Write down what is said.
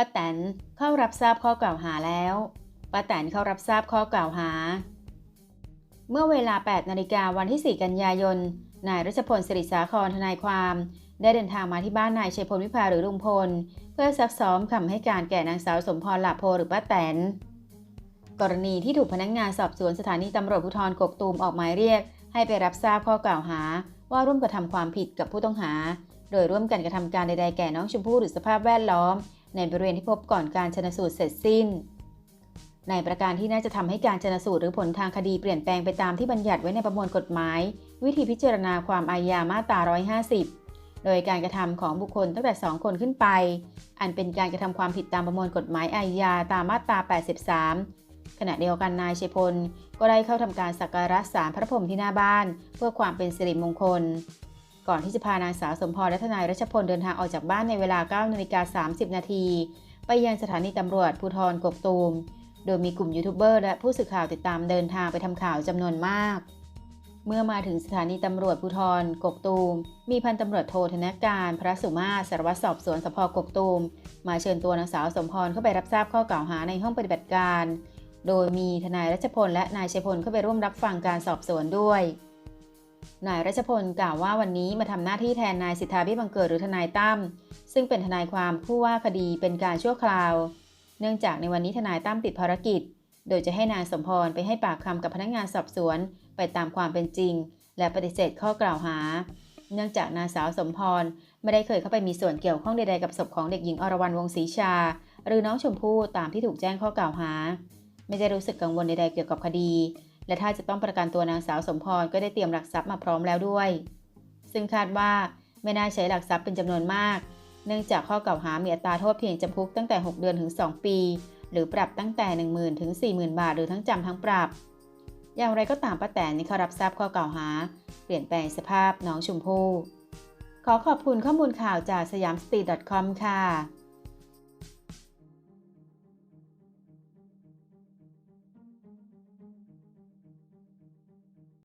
ป้าแตนเข้ารับทราบข้อกล่าวหาแล้วป้าแตนเข้ารับทราบข้อกล่าวหา เมื่อเวลา 8 นาฬิกาวันที่ 4 กันยายน นายรัชพลสิริสาครทนายความ ได้เดินทางมาที่บ้านนายชัยพลวิภาหรือลุงพล เพื่อซักซ้อมคำให้การแก่นางสาวสมพรหลาโพหรือป้าแตน กรณีที่ถูกพนักงานสอบสวนสถานีตำรวจภูธรกกตูมออกหมายเรียก ให้ไปรับทราบข้อกล่าวหา ว่าร่วมกระทำความผิดกับผู้ต้องหา โดยร่วมกันกระทำการใดๆแก่น้องชมพู่หรือสภาพแวดล้อม ในบริเวณที่พบก่อนการชนสูตรเสร็จสิ้น ในประการที่น่าจะทำให้การชนสูตรหรือผลทางคดีเปลี่ยนแปลงไปตามที่บัญญัติไว้ในประมวลกฎหมาย วิธีพิจารณาความอาญามาตรา 150 โดยการกระทำของบุคคลตั้งแต่ 2 คนขึ้นไป อันเป็นการกระทำความผิดตามประมวลกฎหมายอาญาตามมาตรา 83ขณะเดียวกันนายเชพลก็ได้เข้าทำการสักการะสารพระพรหมที่หน้าบ้าน เพื่อความเป็นสิริมงคล ก่อนที่จะพานางสาวสมพรและทนายรัชพลเดินทางออกจากบ้านในเวลา9นาฬิกา30 นาที ไปยังสถานีตำรวจภูธรกกตูม โดยมีกลุ่มยูทูบเบอร์และผู้สื่อข่าวติดตามเดินทางไปทำข่าวจำนวนมาก เมื่อมาถึงสถานีตำรวจภูธรกกตูม มีพันตำรวจโทธนการพระสุมาสารวัตรสอบสวนสพกกตูม มาเชิญตัวนางสาวสมพรเข้าไปรับทราบข้อกล่าวหาในห้องปฏิบัติการ โดยมีทนายรัชพลและนายชัยพลเข้าไปร่วมรับฟังการสอบสวนด้วย นายรัชพลกล่าวว่าวันนี้มาทำหน้าที่แทนนายสิทธาพิบังเกิดหรือทนายตั้มซึ่งเป็นทนายความผู้ว่าคดีเป็นการชั่วคราว เนื่องจากในวันนี้ทนายตั้มติดภารกิจ โดยจะให้นางสมพรไปให้ปากคำกับพนักงานสอบสวน ไปตามความเป็นจริง และปฏิเสธข้อกล่าวหา เนื่องจากนางสาวสมพรไม่ได้เคยเข้าไปมีส่วนเกี่ยวข้องใดๆกับศพของเด็กหญิงอรวรรณวงศรีชา หรือน้องชมพู่ตามที่ถูกแจ้งข้อกล่าวหา ไม่ได้รู้สึกกังวลใดๆเกี่ยวกับคดี และถ้าจะต้องประกันตัวนางสาวสมพรก็ได้เตรียมหลักทรัพย์มาพร้อมแล้วด้วย ซึ่งคาดว่าไม่น่าใช้หลักทรัพย์เป็นจำนวนมาก เนื่องจากข้อกล่าวหามีอัตราโทษเพียงจำคุกตั้งแต่ 6 เดือนถึง 2 ปี หรือปรับตั้งแต่ 10,000ถึง40,000 บาทหรือทั้งจำทั้งปรับ อย่างไรก็ตามป้าแตนนี่เขารับทราบข้อกล่าวหา เปลี่ยนแปลงสภาพน้องชมพู่ขอขอบคุณข้อมูลข่าวจากสยามสตรีท .com ค่ะ